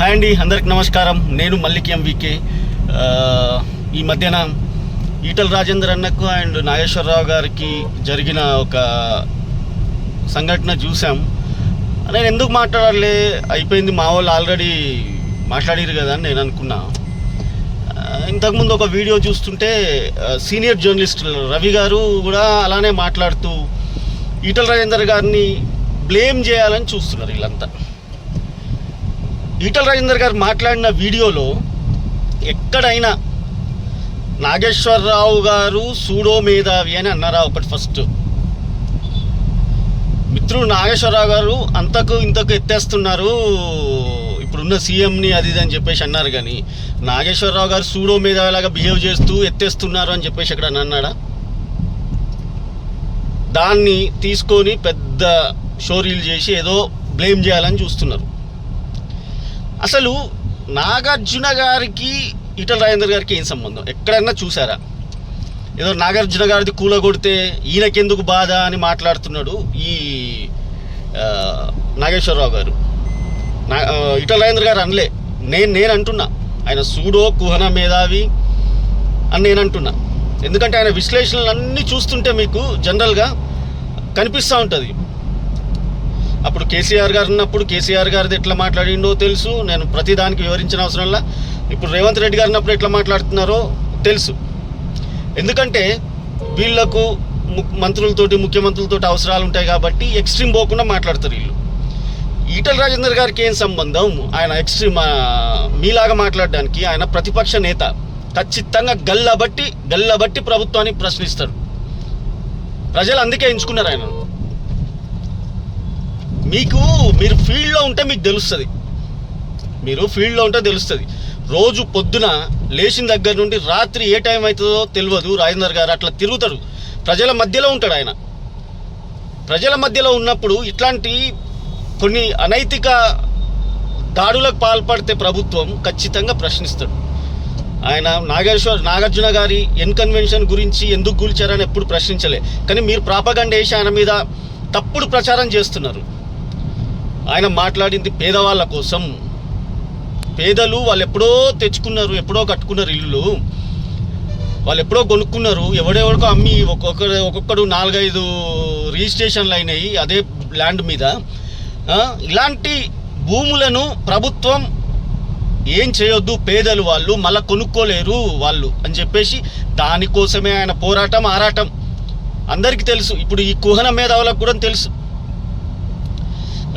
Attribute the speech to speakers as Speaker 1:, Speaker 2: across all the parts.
Speaker 1: Hi అండి అందరికి నమస్కారం. నేను మల్లిక్ ఎంవికే. ఈ మధ్యన ఈటల రాజేందర్ అన్నకు అండ్ నాగేశ్వరరావు గారికి జరిగిన ఒక సంఘటన చూసాం నేను ఎందుకు మాట్లాడాలి? అయిపోయింది మా వాళ్ళు ఆల్రెడీ మాట్లాడారు కదా అని నేను అనుకున్నా. ఇంతకుముందు ఒక వీడియో చూస్తుంటే సీనియర్ జర్నలిస్ట్ రవి గారు కూడా అలానే మాట్లాడుతూ ఈటల రాజేందర్ గారిని బ్లేమ్ చేయాలని చూస్తున్నారు వీళ్ళంతా. ఈటల రాజేందర్ గారు మాట్లాడిన వీడియోలో ఎక్కడైనా నాగేశ్వరరావు గారు సూడో మేధావి అని అన్నారా ఒకటి ఫస్ట్ మిత్రుడు నాగేశ్వరరావు గారు అంతకు ఇంతకు ఎత్తేస్తున్నారు ఇప్పుడున్న సీఎంని అది ఇది అని చెప్పేసి అన్నారు కానీ నాగేశ్వరరావు గారు సూడో మేధావిలాగా బిహేవ్ చేస్తూ ఎత్తేస్తున్నారు అని చెప్పేసి ఎక్కడ అన్నాడా? దాన్ని తీసుకొని పెద్ద షోరీలు చేసి ఏదో బ్లేమ్ చేయాలని చూస్తున్నారు. అసలు నాగార్జున గారికి ఈటల రాజేందర్ గారికి ఏం సంబంధం? ఎక్కడైనా చూసారా? ఏదో నాగార్జున గారిది కూలగొడితే ఈయనకెందుకు బాధ అని మాట్లాడుతున్నాడు ఈ నాగేశ్వరరావు గారు. నా ఈటల రాజేంద్ర గారు అనలే. నేను నేను అంటున్నా. ఆయన సూడో కుహన మేధావి అని నేను అంటున్నా. ఎందుకంటే ఆయన విశ్లేషణలు అన్నీ చూస్తుంటే మీకు జనరల్గా కనిపిస్తూ ఉంటుంది. అప్పుడు కేసీఆర్ గారు ఉన్నప్పుడు కేసీఆర్ గారిది ఎట్లా మాట్లాడిండో తెలుసు. నేను ప్రతిదానికి వివరించిన అవసరంలా ఇప్పుడు రేవంత్ రెడ్డి గారు ఉన్నప్పుడు ఎట్లా మాట్లాడుతున్నారో తెలుసు. ఎందుకంటే వీళ్ళకు ము- మంత్రులతోటి ముఖ్యమంత్రులతోటి అవసరాలు ఉంటాయి కాబట్టి ఎక్స్ట్రీమ్ పోకుండా మాట్లాడతారు వీళ్ళు. ఈటల రాజేందర్ గారికి ఏం సంబంధం? ఆయన ఎక్స్ట్రీమ్ మీలాగా మాట్లాడడానికి ఆయన ప్రతిపక్ష నేత. ఖచ్చితంగా గల్లబట్టి గల్లబట్టి ప్రభుత్వాన్ని ప్రశ్నిస్తారు ప్రజలు అందుకే ఎంచుకున్నారు ఆయనను. మీకు మీరు ఫీల్డ్లో ఉంటే మీకు తెలుస్తుంది. మీరు ఫీల్డ్లో ఉంటే తెలుస్తుంది. రోజు పొద్దున లేచిన దగ్గర నుండి రాత్రి ఏ టైం అవుతుందో తెలియదు రాజేందర్ గారు. అట్లా తిరుగుతాడు. ప్రజల మధ్యలో ఉంటాడు ఆయన. ప్రజల మధ్యలో ఉన్నప్పుడు ఇట్లాంటి కొన్ని అనైతిక దాడులకు పాల్పడితే ప్రభుత్వం ఖచ్చితంగా ప్రశ్నిస్తాడు. ఆయన నాగేశ్వర్ నాగార్జున గారి ఎన్కన్వెన్షన్ గురించి ఎందుకు కూల్చారని ఎప్పుడు ప్రశ్నించలే. కానీ మీరు ప్రాపగండ వేసి ఆయన మీద తప్పుడు ప్రచారం చేస్తున్నారు. ఆయన మాట్లాడింది పేదవాళ్ళ కోసం. పేదలు వాళ్ళు ఎప్పుడో తెచ్చుకున్నారు ఎప్పుడో కట్టుకున్నారు ఇల్లు వాళ్ళు ఎప్పుడో కొనుక్కున్నారు ఎవడెవడికో అమ్మి ఒక్కొక్కడు ఒక్కొక్కడు నాలుగైదు రిజిస్ట్రేషన్లు అయినాయి అదే ల్యాండ్ మీద. ఇలాంటి భూములను ప్రభుత్వం ఏం చేయొద్దు పేదలు వాళ్ళు మళ్ళీ కొనుక్కోలేరు వాళ్ళు అని చెప్పేసి దానికోసమే ఆయన పోరాటం ఆరాటం. అందరికీ తెలుసు ఇప్పుడు ఈ కుహన మేధావులకు కూడా తెలుసు.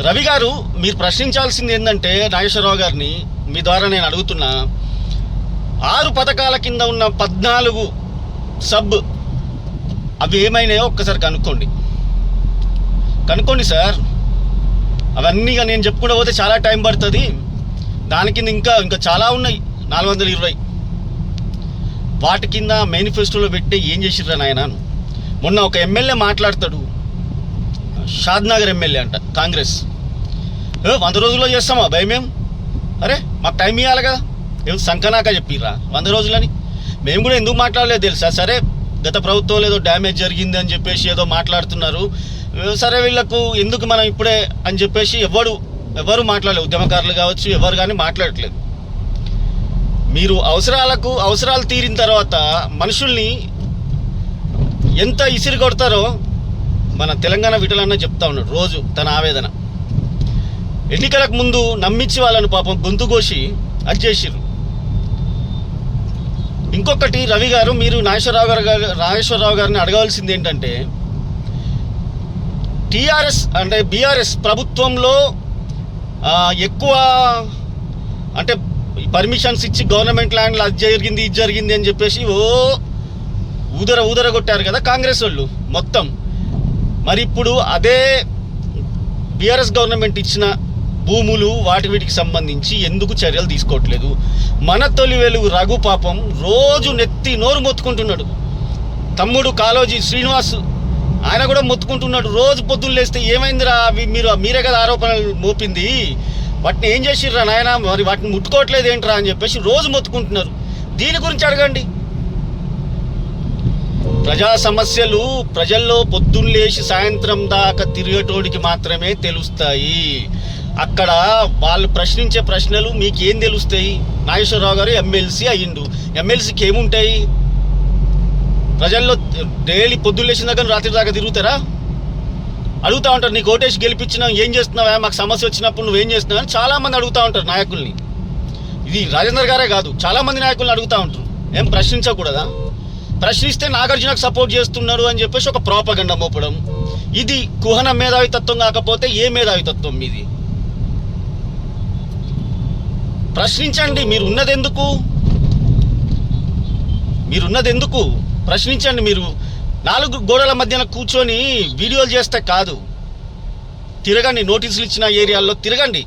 Speaker 1: రవి గారు మీరు ప్రశ్నించాల్సింది ఏంటంటే నాగేశ్వరరావు గారిని మీ ద్వారా నేను అడుగుతున్నా. ఆరు పథకాల కింద ఉన్న పద్నాలుగు సబ్ అవి ఏమైనాయో ఒక్కసారి కనుక్కోండి. కనుక్కోండి సార్. అవన్నీ ఇక నేను చెప్పుకుంటూ పోతే చాలా టైం పడుతుంది. దాని కింద ఇంకా ఇంకా చాలా ఉన్నాయి. నాలుగు వందల ఇరవై. వాటి కింద మేనిఫెస్టోలో పెట్టి ఏం చేసిర్రా నాయన? మొన్న ఒక ఎమ్మెల్యే మాట్లాడతాడు. షాద్నగర్ ఎమ్మెల్యే అంట కాంగ్రెస్. వంద రోజుల్లో చేస్తామా భయం అరే మాకు టైం ఇవ్వాలి కదా. ఏం సంకనాక చెప్పిర్రా వంద రోజులని? మేము కూడా ఎందుకు మాట్లాడలేదు తెలుసా? సరే గత ప్రభుత్వంలో ఏదో డ్యామేజ్ జరిగింది అని చెప్పేసి ఏదో మాట్లాడుతున్నారు. సరే వీళ్ళకు ఎందుకు మనం ఇప్పుడే అని చెప్పేసి ఎవరు ఎవరు మాట్లాడలేదు. ఉద్యమకారులు కావచ్చు ఎవరు కానీ మాట్లాడట్లేదు. మీరు అవసరాలకు అవసరాలు తీరిన తర్వాత మనుషుల్ని ఎంత ఇసిరి కొడతారో మన తెలంగాణ విటలన్న చెప్తా ఉన్నాడు రోజు తన ఆవేదన. ఎన్నికలకు ముందు నమ్మించి వాళ్ళని పాపం గొంతు కోసి అది చేసిర్రు. ఇంకొకటి రవి గారు మీరు నాగేశ్వరరావు గారు నాగేశ్వరరావు గారిని అడగవలసింది ఏంటంటే టీఆర్ఎస్ అంటే బీఆర్ఎస్ ప్రభుత్వంలో ఎక్కువ అంటే పర్మిషన్స్ ఇచ్చి గవర్నమెంట్ ల్యాండ్లో అది జరిగింది ఇది జరిగింది అని చెప్పేసి ఓ ఊదర ఊదర కొట్టారు కదా కాంగ్రెస్ వాళ్ళు మొత్తం. మరి ఇప్పుడు అదే బీఆర్ఎస్ గవర్నమెంట్ ఇచ్చిన భూములు వాటి వీటికి సంబంధించి ఎందుకు చర్యలు తీసుకోవట్లేదు? మన తొలి వెలుగు రఘు పాపం రోజు నెత్తి నోరు మొత్తుకుంటున్నాడు. తమ్ముడు కాలోజీ శ్రీనివాస్ ఆయన కూడా మొత్తుకుంటున్నాడు. రోజు పొద్దున్న లేస్తే ఏమైందిరా? అవి మీరు మీరే కదా ఆరోపణలు మోపింది. వాటిని ఏం చేసిర్రా నాయన? మరి వాటిని ముట్టుకోవట్లేదు ఏంట్రా అని చెప్పేసి రోజు మొత్తుకుంటున్నారు. దీని గురించి అడగండి. ప్రజా సమస్యలు ప్రజల్లో పొద్దున్నేసి సాయంత్రం దాకా తిరిగేటోడికి మాత్రమే తెలుస్తాయి. అక్కడ వాళ్ళు ప్రశ్నించే ప్రశ్నలు మీకు ఏం తెలుస్తాయి? నాగేశ్వరరావు గారు ఎమ్మెల్సీ అయ్యిండు. ఎమ్మెల్సీకి ఏముంటాయి? ప్రజల్లో డైలీ పొద్దున్నేసిన దగ్గర రాత్రి దాకా తిరుగుతారా? అడుగుతా ఉంటారు నీకు ఓటేసి గెలిపించినావు ఏం చేస్తున్నావా? మాకు సమస్య వచ్చినప్పుడు నువ్వేం చేస్తున్నావు అని చాలామంది అడుగుతూ ఉంటారు నాయకుల్ని. ఇది రాజేందర్ గారే కాదు చాలామంది నాయకుల్ని అడుగుతూ ఉంటారు. ఏం ప్రశ్నించకూడదా? ప్రశ్నిస్తే నాగార్జునకు సపోర్ట్ చేస్తున్నాడు అని చెప్పేసి ఒక ప్రోపగండ మోపడం. ఇది కుహన మేధావితత్వం కాకపోతే ఏ మేధావితత్వం మీది ప్రశ్నించండి మీరు ఉన్నది ఎందుకు మీరున్నది ఎందుకు ప్రశ్నించండి మీరు. నాలుగు గోడల మధ్యన కూర్చొని వీడియోలు చేస్తే కాదు. తిరగండి నోటీసులు ఇచ్చిన ఏరియాల్లో తిరగండి.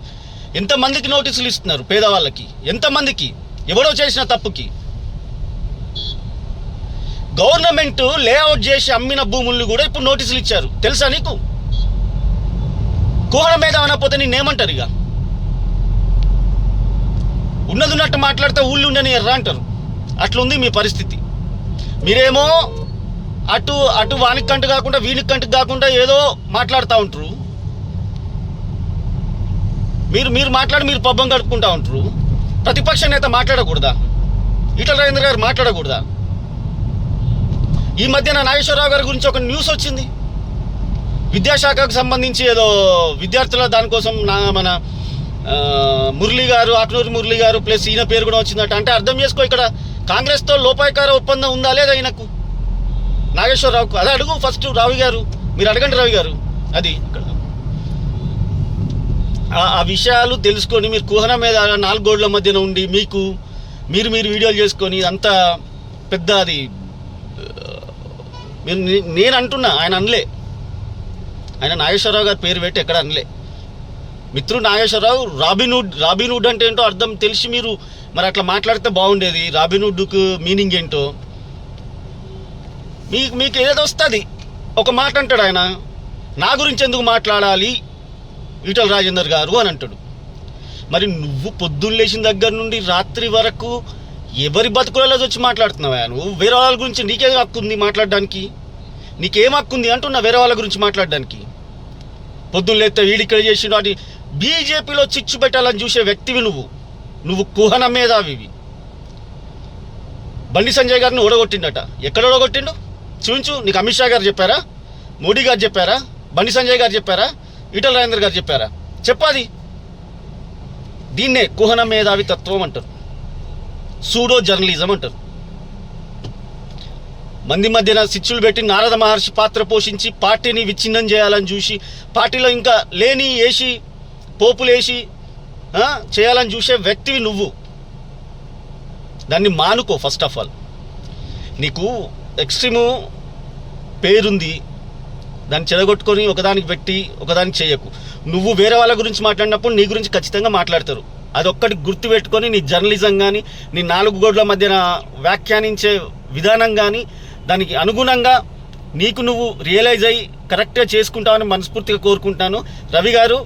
Speaker 1: ఎంతమందికి నోటీసులు ఇస్తున్నారు పేదవాళ్ళకి? ఎంతమందికి? ఎవడో చేసిన తప్పుకి? గవర్నమెంట్ లేఅవుట్ చేసి అమ్మిన భూముల్ని కూడా ఇప్పుడు నోటీసులు ఇచ్చారు. తెలుసా నీకు? కుహన మీద అనకపోతే నేనేమంటారు ఇక? ఉన్నది ఉన్నట్టు మాట్లాడితే ఊళ్ళు ఉండని ఎర్ర అంటారు. అట్లుంది మీ పరిస్థితి. మీరేమో అటు అటు వానికి కంటు కాకుండా వీనికి కంటు కాకుండా ఏదో మాట్లాడుతూ ఉంటారు. మీరు మీరు మాట్లాడి మీరు పబ్బం గడుపుకుంటా ఉంటారు. ప్రతిపక్ష నేత మాట్లాడకూడదా? ఈటల రాజేంద్ర గారు మాట్లాడకూడదా? ఈ మధ్యన నాగేశ్వరరావు గారి గురించి ఒక న్యూస్ వచ్చింది. విద్యాశాఖకు సంబంధించి ఏదో విద్యార్థుల దానికోసం నా మన మురళి గారు ఆకునూరి మురళి గారు ప్లస్ ఈయన పేరు కూడా వచ్చిందట. అంటే అర్థం చేసుకో ఇక్కడ. కాంగ్రెస్తో లోపాయకార ఒప్పందం ఉందా లేదా ఈయనకు? నాగేశ్వరరావుకు. అదే అడుగు ఫస్ట్ రావి గారు. మీరు అడగండి రావి గారు. అది ఇక్కడ. ఆ- విషయాలు తెలుసుకొని మీరు కుహన మీద నాలుగు గోడ్ల మధ్యన ఉండి మీకు మీరు మీరు వీడియోలు చేసుకొని అంతా పెద్ద అది మీరు నేను అంటున్నా ఆయన అనలే. ఆయన నాగేశ్వరరావు గారి పేరు పెట్టి ఎక్కడ అనలే. మిత్రుడు నాగేశ్వరరావు రాబిన్వుడ్ రాబిన్వుడ్ అంటే ఏంటో అర్థం తెలిసి మీరు మరి అట్లా మాట్లాడితే బాగుండేది. రాబిన్వుడ్కు మీనింగ్ ఏంటో. మీకు మీకు ఏదో వస్తుంది. ఒక మాట అంటాడు ఆయన. నా గురించి ఎందుకు మాట్లాడాలి? ఈటల రాజేందర్ గారు అని అంటాడు. మరి నువ్వు పొద్దున్న లేచిన దగ్గర నుండి రాత్రి వరకు ఎవరి బతుకులలో వచ్చి మాట్లాడుతున్నావా నువ్వు? వేరే వాళ్ళ గురించి నీకేం హక్కుంది మాట్లాడడానికి. నీకేం హక్కుంది అంటున్నా వేరే వాళ్ళ గురించి మాట్లాడడానికి. పొద్దున్న లేస్తే వీడి ఇక్కడ చేసిన వాటి బీజేపీలో చిచ్చు పెట్టాలని చూసే వ్యక్తివి నువ్వు. నువ్వు కుహన మేధావివి. బండి సంజయ్ గారిని ఓడగొట్టిండట. ఎక్కడ ఓడగొట్టిండు? చూపించు నీకు అమిత్ షా గారు చెప్పారా? మోడీ గారు చెప్పారా? బండి సంజయ్ గారు చెప్పారా? ఈటల రాజేంద్ర గారు చెప్పారా? చెప్పాది దీన్నే కుహన మేధావి తత్వం అంటారు. సూడో జర్నలిజం అంటారు. మంది మధ్యన శిక్షులు పెట్టి నారద మహర్షి పాత్ర పోషించి పార్టీని విచ్ఛిన్నం చేయాలని చూసి పార్టీలో ఇంకా లేని వేసి పోపులేసి చేయాలని చూసే వ్యక్తివి నువ్వు. దాన్ని మానుకో ఫస్ట్ ఆఫ్ ఆల్ నీకు ఎక్స్ట్రీము పేరుంది. దాన్ని చెడగొట్టుకొని ఒకదానికి పెట్టి ఒకదానికి చేయకు. నువ్వు వేరే వాళ్ళ గురించి మాట్లాడినప్పుడు నీ గురించి ఖచ్చితంగా మాట్లాడతారు. అదొక్కటి గుర్తుపెట్టుకొని నీ జర్నలిజం కానీ నీ నాలుగు గోడ్ల మధ్యన వ్యాఖ్యానించే విధానం కానీ దానికి అనుగుణంగా నీకు నువ్వు రియలైజ్ అయ్యి కరెక్ట్గా చేసుకుంటావని మనస్ఫూర్తిగా కోరుకుంటాను రవి గారు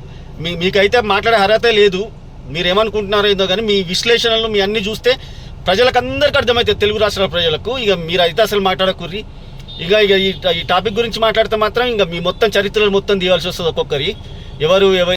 Speaker 1: మీ మీకైతే మాట్లాడే అర్హత లేదు. మీరు ఏమనుకుంటున్నారో ఏదో కానీ మీ విశ్లేషణలు మీ అన్నీ చూస్తే ప్రజలకు అందరికీ అర్థమవుతుంది తెలుగు రాష్ట్రాల ప్రజలకు. ఇక మీరు అయితే అసలు మాట్లాడకుర్రి. ఇక ఇక ఈ ఈ టాపిక్ గురించి మాట్లాడితే మాత్రం ఇంకా మీ మొత్తం చరిత్రలు మొత్తం తీయాల్సి వస్తుంది ఒక్కొక్కరి. ఎవరు ఎవరు